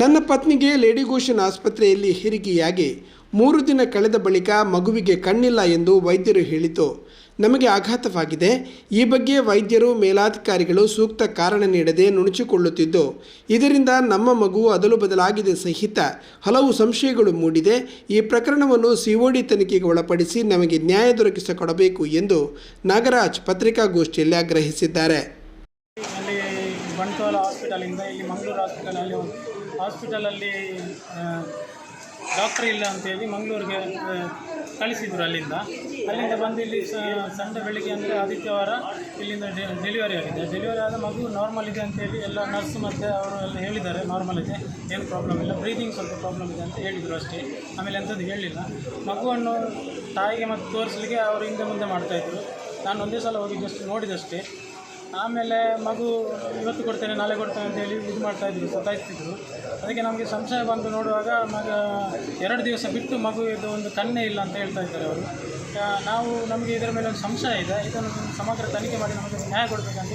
ನನ್ನ ಪತ್ನಿಗೆ lady Goschen ಆಸ್ಪತ್ರೆಯಲ್ಲಿ ಹೆರಿಗೆಯಾಗಿ ಮೂರು ದಿನ ಕಳೆದ ಬಳಿಕ ಮಗುವಿಗೆ ಕಣ್ಣಿಲ್ಲ ಎಂದು ವೈದ್ಯರು ಹೇಳಿತು. ನಮಗೆ ಆಘಾತವಾಗಿದೆ. ಈ ಬಗ್ಗೆ ವೈದ್ಯರು, ಮೇಲಾಧಿಕಾರಿಗಳು ಸೂಕ್ತ ಕಾರಣ ನೀಡದೆ ನುಣುಚಿಕೊಳ್ಳುತ್ತಿದ್ದು, ಇದರಿಂದ ನಮ್ಮ ಮಗು ಅದಲು ಬದಲಾಗಿದೆ ಸಹಿತ ಹಲವು ಸಂಶಯಗಳು ಮೂಡಿದೆ. ಈ ಪ್ರಕರಣವನ್ನು ಸಿಒಡಿ ತನಿಖೆಗೆ ಒಳಪಡಿಸಿ ನಮಗೆ ನ್ಯಾಯ ದೊರಕಿಸಿಕೊಡಬೇಕು ಎಂದು ನಾಗರಾಜ್ ಪತ್ರಿಕಾಗೋಷ್ಠಿಯಲ್ಲಿ ಆಗ್ರಹಿಸಿದ್ದಾರೆ. ಮಂಗಳೂರು ಹಾಸ್ಪಿಟಲಲ್ಲಿ ಡಾಕ್ಟ್ರ್ ಇಲ್ಲ ಅಂತೇಳಿ ಮಂಗಳೂರಿಗೆ ಕಳಿಸಿದರು ಅಲ್ಲಿಂದ. ಅಲ್ಲಿಂದ ಬಂದು ಇಲ್ಲಿ ಸಂಡೆ ಬೆಳಿಗ್ಗೆ ಅಂದರೆ ಆದಿತ್ಯವಾರ ಇಲ್ಲಿಂದ ಡೆಲಿವರಿ ಆಗಿದೆ. ಡೆಲಿವರಿ ಆದ ಮಗು ನಾರ್ಮಲ್ ಇದೆ ಅಂತೇಳಿ ಎಲ್ಲ ನರ್ಸ್ ಮತ್ತು ಅವರು ಎಲ್ಲ ಹೇಳಿದ್ದಾರೆ ನಾರ್ಮಲ್ ಇದೆ, ಏನು ಪ್ರಾಬ್ಲಮ್ ಇಲ್ಲ. ಬ್ರೀದಿಂಗ್ ಸ್ವಲ್ಪ ಪ್ರಾಬ್ಲಮ್ ಇದೆ ಅಂತ ಹೇಳಿದರು ಅಷ್ಟೇ. ಆಮೇಲೆ ಅಂಥದ್ದು ಹೇಳಿಲ್ಲ. ಮಗುವನ್ನು ತಾಯಿಗೆ ಮತ್ತು ತೋರಿಸಲಿಕ್ಕೆ ಅವರು ಹಿಂದೆ ಮುಂದೆ ಮಾಡ್ತಾಯಿದ್ರು ನಾನು ಒಂದೇ ಸಲ ಹೋಗಿ ಜಸ್ಟ್ ನೋಡಿದಷ್ಟೇ. ಆಮೇಲೆ ಮಗು ಇವತ್ತು ಕೊಡ್ತೇನೆ, ನಾಳೆ ಕೊಡ್ತೇನೆ ಅಂತ ಹೇಳಿ ಇದು ಮಾಡ್ತಾ ಇದ್ರು, ಸತಾಯಿಸ್ತಿದ್ರು. ಅದಕ್ಕೆ ನಮಗೆ ಸಂಶಯ ಬಂದು ನೋಡುವಾಗ ಮಗ ಎರಡು ದಿವಸ ಬಿಟ್ಟು ಮಗು ಇದು ಒಂದು ಕಣ್ಣೇ ಇಲ್ಲ ಅಂತ ಹೇಳ್ತಾ ಇದ್ದಾರೆ ಅವರು. ನಾವು ನಮಗೆ ಇದರ ಮೇಲೆ ಒಂದು ಸಂಶಯ ಇದೆ, ಇದನ್ನು ಸಮಗ್ರ ತನಿಖೆ ಮಾಡಿ ನಮಗೆ ನ್ಯಾಯ ಕೊಡಬೇಕಂತ ಈ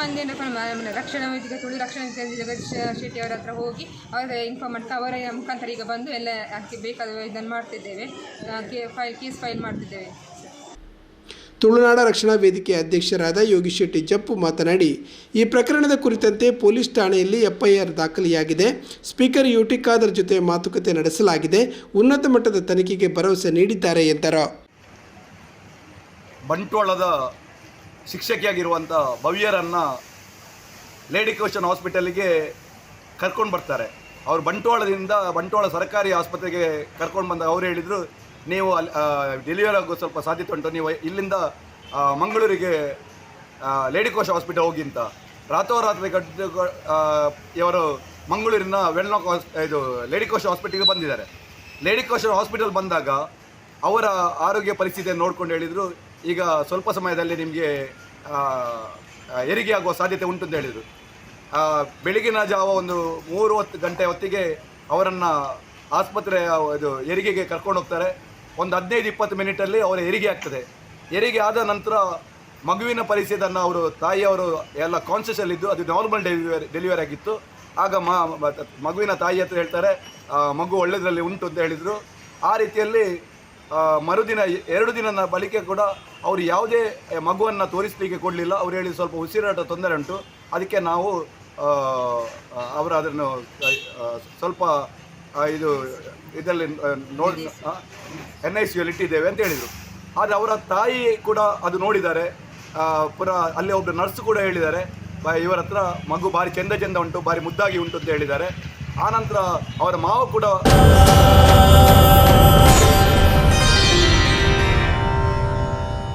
ಮಂದಿ ಏನಪ್ಪ ರಕ್ಷಣಾ ವೇದಿಕೆ ತುಳಿ ರಕ್ಷಣಾ ಜಗದೀಶ್ ಶೆಟ್ಟಿ ಅವರ ಹತ್ರ ಹೋಗಿ ಅವರ ಇನ್ಫಾರ್ಮ್ ಮಾಡ್ತಾ, ಅವರ ಮುಖಾಂತರ ಈಗ ಬಂದು ಎಲ್ಲ ಅದಕ್ಕೆ ಬೇಕಾದ ಇದನ್ನು ಮಾಡ್ತಿದ್ದೇವೆ. ಫೈಲ್ ಕೇಸ್ ಫೈಲ್ ಮಾಡ್ತಿದ್ದೇವೆ. ತುಳುನಾಡ ರಕ್ಷಣಾ ವೇದಿಕೆ ಅಧ್ಯಕ್ಷರಾದ ಯೋಗಿ ಶೆಟ್ಟಿ ಜಪ್ಪು ಮಾತನಾಡಿ, ಈ ಪ್ರಕರಣದ ಕುರಿತಂತೆ ಪೊಲೀಸ್ ಠಾಣೆಯಲ್ಲಿ ಎಫ್ಐಆರ್ ದಾಖಲೆಯಾಗಿದೆ. ಸ್ಪೀಕರ್ ಯುಟಿ ಖಾದರ್ ಜೊತೆ ಮಾತುಕತೆ ನಡೆಸಲಾಗಿದೆ. ಉನ್ನತ ಮಟ್ಟದ ತನಿಖೆಗೆ ಭರವಸೆ ನೀಡಿದ್ದಾರೆ ಎಂದರು. ಬಂಟ್ವಾಳದ ಶಿಕ್ಷಕಿಯಾಗಿರುವಂಥ ಭವ್ಯರನ್ನು ಲೇಡಿ ಕೋಶನ್ ಹಾಸ್ಪಿಟಲಿಗೆ ಕರ್ಕೊಂಡು ಬರ್ತಾರೆ. ಅವರು ಬಂಟ್ವಾಳದಿಂದ ಬಂಟ್ವಾಳ ಸರ್ಕಾರಿ ಆಸ್ಪತ್ರೆಗೆ ಕರ್ಕೊಂಡು ಬಂದಾಗ ಅವರು ಹೇಳಿದರು ನೀವು ಅಲ್ಲಿ ಡೆಲಿವರಿ ಆಗೋ ಸ್ವಲ್ಪ ಸಾಧ್ಯತೆ ಉಂಟು. ನೀವು ಇಲ್ಲಿಂದ ಮಂಗಳೂರಿಗೆ ಲೇಡಿ ಕೋಶ ಹಾಸ್ಪಿಟಲ್ ಹೋಗಿ ಅಂತ. ರಾತ್ರೋರಾತ್ರಿ ಕಟ್ಟ ಇವರು ಮಂಗಳೂರಿನ ವೆಲ್ನಾಕ್ ಇದು ಲೇಡಿ ಕೋಶ ಹಾಸ್ಪಿಟಲ್ಗೆ ಬಂದಿದ್ದಾರೆ. ಲೇಡಿ ಕೋಶ ಹಾಸ್ಪಿಟಲ್ ಬಂದಾಗ ಅವರ ಆರೋಗ್ಯ ಪರಿಸ್ಥಿತಿಯನ್ನು ನೋಡ್ಕೊಂಡು ಹೇಳಿದರು. ಈಗ ಸ್ವಲ್ಪ ಸಮಯದಲ್ಲಿ ನಿಮಗೆ ಹೆರಿಗೆ ಆಗುವ ಸಾಧ್ಯತೆ ಉಂಟು ಅಂತ ಹೇಳಿದರು. ಬೆಳಗಿನ ಜಾವ ಒಂದು ಮೂರು ಹೊತ್ತು ಗಂಟೆ ಹೊತ್ತಿಗೆ ಅವರನ್ನು ಆಸ್ಪತ್ರೆಯ, ಇದು ಹೆರಿಗೆಗೆ ಕರ್ಕೊಂಡು ಹೋಗ್ತಾರೆ. ಒಂದು ಹದಿನೈದು, ಇಪ್ಪತ್ತು ಮಿನಿಟಲ್ಲಿ ಅವರ ಹೆರಿಗೆ ಆಗ್ತದೆ. ಹೆರಿಗೆ ಆದ ನಂತರ ಮಗುವಿನ ಪರಿಸ್ಥಿತಿಯನ್ನು ಅವರು, ತಾಯಿಯವರು ಎಲ್ಲ ಕಾನ್ಷಿಯಸಲ್ಲಿದ್ದು ಅದು ನಾರ್ಮಲ್ ಡೆಲಿವರಿ ಡೆಲಿವರಿ ಆಗಿತ್ತು. ಆಗ ಮಗುವಿನ ತಾಯಿ ಹತ್ರ ಹೇಳ್ತಾರೆ ಮಗು ಒಳ್ಳೆದರಲ್ಲಿ ಉಂಟು ಅಂತ ಹೇಳಿದರು. ಆ ರೀತಿಯಲ್ಲಿ ಮರುದಿನ ಎರಡು ದಿನದ ಬಳಿಕೆ ಕೂಡ ಅವರು ಯಾವುದೇ ಮಗುವನ್ನು ತೋರಿಸಲಿಕ್ಕೆ ಕೊಡಲಿಲ್ಲ. ಅವರು ಹೇಳಿ ಸ್ವಲ್ಪ ಉಸಿರಾಟ ತೊಂದರೆ ಉಂಟು. ಅದಕ್ಕೆ ನಾವು ಅವರು ಅದನ್ನು ಸ್ವಲ್ಪ ಇದು, ಇದರಲ್ಲಿ ನೋಡಿ ಎನ್ ಐ ಸಿಯಲ್ಲಿ ಇಟ್ಟಿದ್ದೇವೆ ಅಂತ ಹೇಳಿದರು. ಆದರೆ ಅವರ ತಾಯಿ ಕೂಡ ಅದು ನೋಡಿದ್ದಾರೆ. ಪುರ, ಅಲ್ಲಿ ಒಬ್ಬ ನರ್ಸ್ ಕೂಡ ಹೇಳಿದ್ದಾರೆ. ಇವರ ಹತ್ರ ಮಗು ಭಾರಿ ಚೆಂದ ಚೆಂದ ಉಂಟು, ಭಾರಿ ಮುದ್ದಾಗಿ ಉಂಟು ಅಂತ ಹೇಳಿದ್ದಾರೆ. ಆನಂತರ ಅವರ ಮಾವ ಕೂಡ